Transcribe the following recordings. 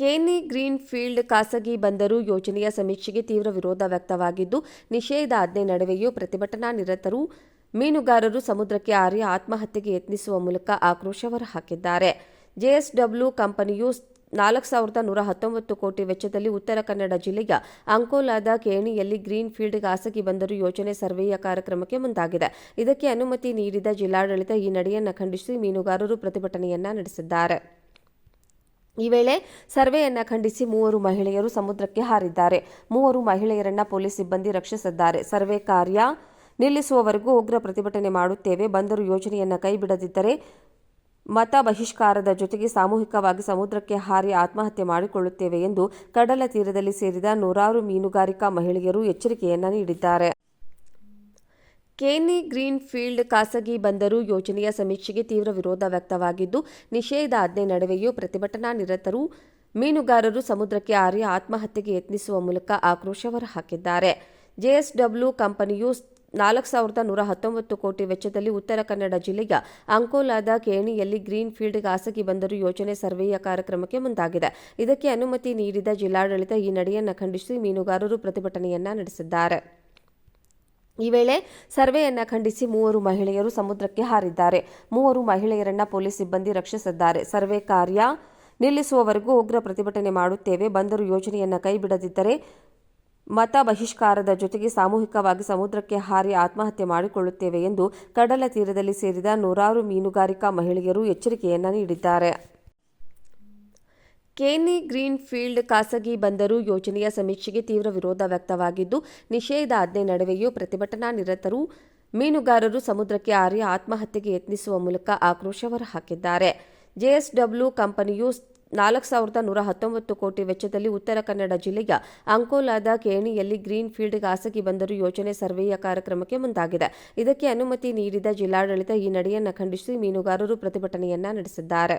ಕೇನಿ green field ಖಾಸಗಿ ಬಂದರು ಯೋಜನೆಯ ಸಮೀಕ್ಷೆಗೆ ತೀವ್ರ ವಿರೋಧ ವ್ಯಕ್ತವಾಗಿದ್ದು ನಿಷೇಧಾಜ್ಞೆ ನಡುವೆಯೂ ಪ್ರತಿಭಟನಾ ನಿರತರು ಮೀನುಗಾರರು ಸಮುದ್ರಕ್ಕೆ ಆರಿ ಆತ್ಮಹತ್ಯೆಗೆ ಯತ್ನಿಸುವ ಮೂಲಕ ಆಕ್ರೋಶ ಹೊರಹಾಕಿದ್ದಾರೆ. ಜೆಎಸ್ಡಬ್ಲ್ಯೂ ಕಂಪನಿಯು ನಾಲ್ಕು ಸಾವಿರದ ನೂರ ಹತ್ತೊಂಬತ್ತು ಕೋಟಿ ವೆಚ್ಚದಲ್ಲಿ ಉತ್ತರ ಕನ್ನಡ ಜಿಲ್ಲೆಯ ಅಂಕೋಲಾದ ಕೇಣಿಯಲ್ಲಿ ಗ್ರೀನ್ ಫೀಲ್ಡ್ ಖಾಸಗಿ ಬಂದರು ಯೋಜನೆ ಸರ್ವೆಯ ಕಾರ್ಯಕ್ರಮಕ್ಕೆ ಮುಂದಾಗಿದೆ. ಇದಕ್ಕೆ ಅನುಮತಿ ನೀಡಿದ ಜಿಲ್ಲಾಡಳಿತ ಈ ನಡೆಯನ್ನು ಖಂಡಿಸಿ ಮೀನುಗಾರರು ಪ್ರತಿಭಟನೆಯನ್ನ ನಡೆಸಿದ್ದಾರೆ. ಈ ವೇಳೆ ಸರ್ವೆಯನ್ನು ಖಂಡಿಸಿ ಮೂವರು ಮಹಿಳೆಯರು ಸಮುದ್ರಕ್ಕೆ ಹಾರಿದ್ದಾರೆ. ಮೂವರು ಮಹಿಳೆಯರನ್ನ ಪೊಲೀಸ್ ಸಿಬ್ಬಂದಿ ರಕ್ಷಿಸಿದ್ದಾರೆ. ಸರ್ವೆ ಕಾರ್ಯ ನಿಲ್ಲಿಸುವವರೆಗೂ ಉಗ್ರ ಪ್ರತಿಭಟನೆ ಮಾಡುತ್ತೇವೆ. ಬಂದರು ಯೋಜನೆಯನ್ನು ಕೈಬಿಡದಿದ್ದರೆ ಮತ ಬಹಿಷ್ಕಾರದ ಜೊತೆಗೆ ಸಾಮೂಹಿಕವಾಗಿ ಸಮುದ್ರಕ್ಕೆ ಹಾರಿ ಆತ್ಮಹತ್ಯೆ ಮಾಡಿಕೊಳ್ಳುತ್ತೇವೆ ಎಂದು ಕಡಲ ತೀರದಲ್ಲಿ ಸೇರಿದ ನೂರಾರು ಮೀನುಗಾರಿಕಾ ಮಹಿಳೆಯರು ಎಚ್ಚರಿಕೆಯನ್ನು ನೀಡಿದ್ದಾರೆ. ಕೇನಿ ಗ್ರೀನ್ ಫೀಲ್ಡ್ ಖಾಸಗಿ ಬಂದರು ಯೋಜನೆಯ ಸಮೀಕ್ಷೆಗೆ ತೀವ್ರ ವಿರೋಧ ವ್ಯಕ್ತವಾಗಿದ್ದು ನಿಷೇಧಾಜ್ಞೆ ನಡುವೆಯೂ ಪ್ರತಿಭಟನಾ ನಿರತರು ಮೀನುಗಾರರು ಸಮುದ್ರಕ್ಕೆ ಹಾರಿ ಆತ್ಮಹತ್ಯೆಗೆ ಯತ್ನಿಸುವ ಮೂಲಕ ಆಕ್ರೋಶ ಹೊರಹಾಕಿದ್ದಾರೆ. ಜೆಎಸ್ಡಬ್ಲ್ಯೂ ಕಂಪನಿಯು ನಾಲ್ಕು ಸಾವಿರದ ನೂರ ಹತ್ತೊಂಬತ್ತು ಕೋಟಿ ವೆಚ್ಚದಲ್ಲಿ ಉತ್ತರ ಕನ್ನಡ ಜಿಲ್ಲೆಯ ಅಂಕೋಲಾದ ಕೇಣಿಯಲ್ಲಿ ಗ್ರೀನ್ ಫೀಲ್ಡ್ ಖಾಸಗಿ ಬಂದರು ಯೋಜನೆ ಸರ್ವೆಯ ಕಾರ್ಯಕ್ರಮಕ್ಕೆ ಮುಂದಾಗಿದೆ. ಇದಕ್ಕೆ ಅನುಮತಿ ನೀಡಿದ ಜಿಲ್ಲಾಡಳಿತ ಈ ನಡೆಯನ್ನು ಖಂಡಿಸಿ ಮೀನುಗಾರರು ಪ್ರತಿಭಟನೆಯನ್ನ ನಡೆಸಿದ್ದಾರೆ. ಈ ವೇಳೆ ಸರ್ವೆಯನ್ನು ಖಂಡಿಸಿ ಮೂವರು ಮಹಿಳೆಯರು ಸಮುದ್ರಕ್ಕೆ ಹಾರಿದ್ದಾರೆ. ಮೂವರು ಮಹಿಳೆಯರನ್ನ ಪೊಲೀಸ್ ಸಿಬ್ಬಂದಿ ರಕ್ಷಿಸಿದ್ದಾರೆ. ಸರ್ವೆ ಕಾರ್ಯ ನಿಲ್ಲಿಸುವವರೆಗೂ ಉಗ್ರ ಪ್ರತಿಭಟನೆ ಮಾಡುತ್ತೇವೆ. ಬಂದರು ಯೋಜನೆಯನ್ನ ಕೈಬಿಡದಿದ್ದರೆ ಮತ ಬಹಿಷ್ಕಾರದ ಜೊತೆಗೆ ಸಾಮೂಹಿಕವಾಗಿ ಸಮುದ್ರಕ್ಕೆ ಹಾರಿ ಆತ್ಮಹತ್ಯೆ ಮಾಡಿಕೊಳ್ಳುತ್ತೇವೆ ಎಂದು ಕಡಲ ತೀರದಲ್ಲಿ ಸೇರಿದ ನೂರಾರು ಮೀನುಗಾರಿಕಾ ಮಹಿಳೆಯರು ಎಚ್ಚರಿಕೆಯನ್ನ ನೀಡಿದ್ದಾರೆ. ಕೇನಿ ಗ್ರೀನ್ ಫೀಲ್ಡ್ ಖಾಸಗಿ ಬಂದರು ಯೋಜನೆಯ ಸಮೀಕ್ಷೆಗೆ ತೀವ್ರ ವಿರೋಧ ವ್ಯಕ್ತವಾಗಿದ್ದು ನಿಷೇಧಾಜ್ಞೆ ನಡುವೆಯೂ ಪ್ರತಿಭಟನಾ ನಿರತರು ಮೀನುಗಾರರು ಸಮುದ್ರಕ್ಕೆ ಆರಿ ಆತ್ಮಹತ್ಯೆಗೆ ಯತ್ನಿಸುವ ಮೂಲಕ ಆಕ್ರೋಶ ಹೊರಹಾಕಿದ್ದಾರೆ. ಜೆಎಸ್ಡಬ್ಲ್ಯೂ ಕಂಪನಿಯು ನಾಲ್ಕು ಸಾವಿರದ ನೂರ ಹತ್ತೊಂಬತ್ತು ಕೋಟಿ ವೆಚ್ಚದಲ್ಲಿ ಉತ್ತರ ಕನ್ನಡ ಜಿಲ್ಲೆಯ ಅಂಕೋಲಾದ ಕೇಣಿಯಲ್ಲಿ ಗ್ರೀನ್ ಫೀಲ್ಡ್ ಖಾಸಗಿ ಬಂದರು ಯೋಜನೆ ಸರ್ವೆಯ ಕಾರ್ಯಕ್ರಮಕ್ಕೆ ಮುಂದಾಗಿದೆ. ಇದಕ್ಕೆ ಅನುಮತಿ ನೀಡಿದ ಜಿಲ್ಲಾಡಳಿತ ಈ ನಡೆಯನ್ನು ಖಂಡಿಸಿ ಮೀನುಗಾರರು ಪ್ರತಿಭಟನೆಯನ್ನ ನಡೆಸಿದ್ದಾರೆ.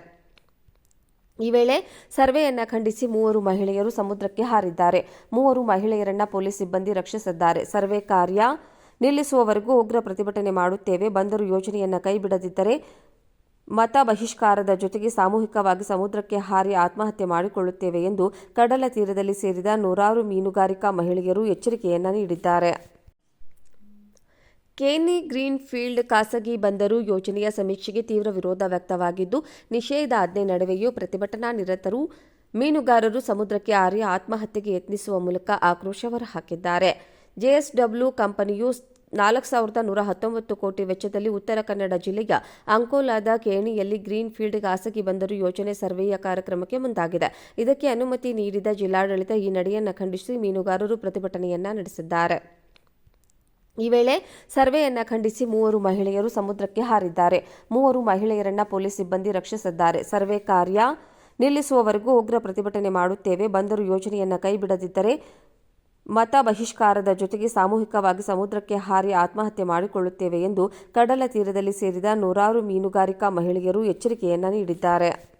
ಈ ವೇಳೆ ಸರ್ವೆಯನ್ನ ಖಂಡಿಸಿ ಮೂವರು ಮಹಿಳೆಯರು ಸಮುದ್ರಕ್ಕೆ ಹಾರಿದ್ದಾರೆ. ಮೂವರು ಮಹಿಳೆಯರನ್ನ ಪೊಲೀಸ್ ಸಿಬ್ಬಂದಿ ರಕ್ಷಿಸಿದ್ದಾರೆ. ಸರ್ವೆ ಕಾರ್ಯ ನಿಲ್ಲಿಸುವವರೆಗೂ ಉಗ್ರ ಪ್ರತಿಭಟನೆ ಮಾಡುತ್ತೇವೆ. ಬಂದರು ಯೋಜನೆಯನ್ನ ಕೈಬಿಡದಿದ್ದರೆ ಮತ ಬಹಿಷ್ಕಾರದ ಜೊತೆಗೆ ಸಾಮೂಹಿಕವಾಗಿ ಸಮುದ್ರಕ್ಕೆ ಹಾರಿ ಆತ್ಮಹತ್ಯೆ ಮಾಡಿಕೊಳ್ಳುತ್ತೇವೆ ಎಂದು ಕಡಲ ತೀರದಲ್ಲಿ ಸೇರಿದ ನೂರಾರು ಮೀನುಗಾರಿಕಾ ಮಹಿಳೆಯರು ಎಚ್ಚರಿಕೆಯನ್ನ ನೀಡಿದ್ದಾರೆ. ಕೇನಿ ಗ್ರೀನ್ ಫೀಲ್ಡ್ ಖಾಸಗಿ ಬಂದರು ಯೋಜನೆಯ ಸಮೀಕ್ಷೆಗೆ ತೀವ್ರ ವಿರೋಧ ವ್ಯಕ್ತವಾಗಿದ್ದು ನಿಷೇಧಾಜ್ಞೆ ನಡುವೆಯೂ ಪ್ರತಿಭಟನಾ ನಿರತರು ಮೀನುಗಾರರು ಸಮುದ್ರಕ್ಕೆ ಆರಿ ಆತ್ಮಹತ್ಯೆಗೆ ಯತ್ನಿಸುವ ಮೂಲಕ ಆಕ್ರೋಶ ಹೊರಹಾಕಿದ್ದಾರೆ. ಜೆಎಸ್ಡಬ್ಲ್ಯೂ ಕಂಪನಿಯು ನಾಲ್ಕು ಸಾವಿರದ ನೂರ ಹತ್ತೊಂಬತ್ತು ಕೋಟಿ ವೆಚ್ಚದಲ್ಲಿ ಉತ್ತರ ಕನ್ನಡ ಜಿಲ್ಲೆಯ ಅಂಕೋಲಾದ ಕೇಣಿಯಲ್ಲಿ ಗ್ರೀನ್ ಫೀಲ್ಡ್ ಖಾಸಗಿ ಬಂದರು ಯೋಜನೆ ಸರ್ವೆಯ ಕಾರ್ಯಕ್ರಮಕ್ಕೆ ಮುಂದಾಗಿದೆ. ಇದಕ್ಕೆ ಅನುಮತಿ ನೀಡಿದ ಜಿಲ್ಲಾಡಳಿತ ಈ ನಡೆಯನ್ನು ಖಂಡಿಸಿ ಮೀನುಗಾರರು ಪ್ರತಿಭಟನೆಯನ್ನ ನಡೆಸಿದ್ದಾರೆ. ಈ ವೇಳೆ ಸರ್ವೆಯನ್ನ ಖಂಡಿಸಿ ಮೂವರು ಮಹಿಳೆಯರು ಸಮುದ್ರಕ್ಕೆ ಹಾರಿದ್ದಾರೆ. ಮೂವರು ಮಹಿಳೆಯರನ್ನ ಪೊಲೀಸ್ ಸಿಬ್ಬಂದಿ ರಕ್ಷಿಸಿದ್ದಾರೆ. ಸರ್ವೆ ಕಾರ್ಯ ನಿಲ್ಲಿಸುವವರೆಗೂ ಉಗ್ರ ಪ್ರತಿಭಟನೆ ಮಾಡುತ್ತೇವೆ. ಬಂದರು ಯೋಜನೆಯನ್ನ ಕೈಬಿಡದಿದ್ದರೆ ಮತ ಬಹಿಷ್ಕಾರದ ಜೊತೆಗೆ ಸಾಮೂಹಿಕವಾಗಿ ಸಮುದ್ರಕ್ಕೆ ಹಾರಿ ಆತ್ಮಹತ್ಯೆ ಮಾಡಿಕೊಳ್ಳುತ್ತೇವೆ ಎಂದು ಕಡಲ ತೀರದಲ್ಲಿ ಸೇರಿದ ನೂರಾರು ಮೀನುಗಾರಿಕಾ ಮಹಿಳೆಯರು ಎಚ್ಚರಿಕೆಯನ್ನು ನೀಡಿದ್ದಾರೆ.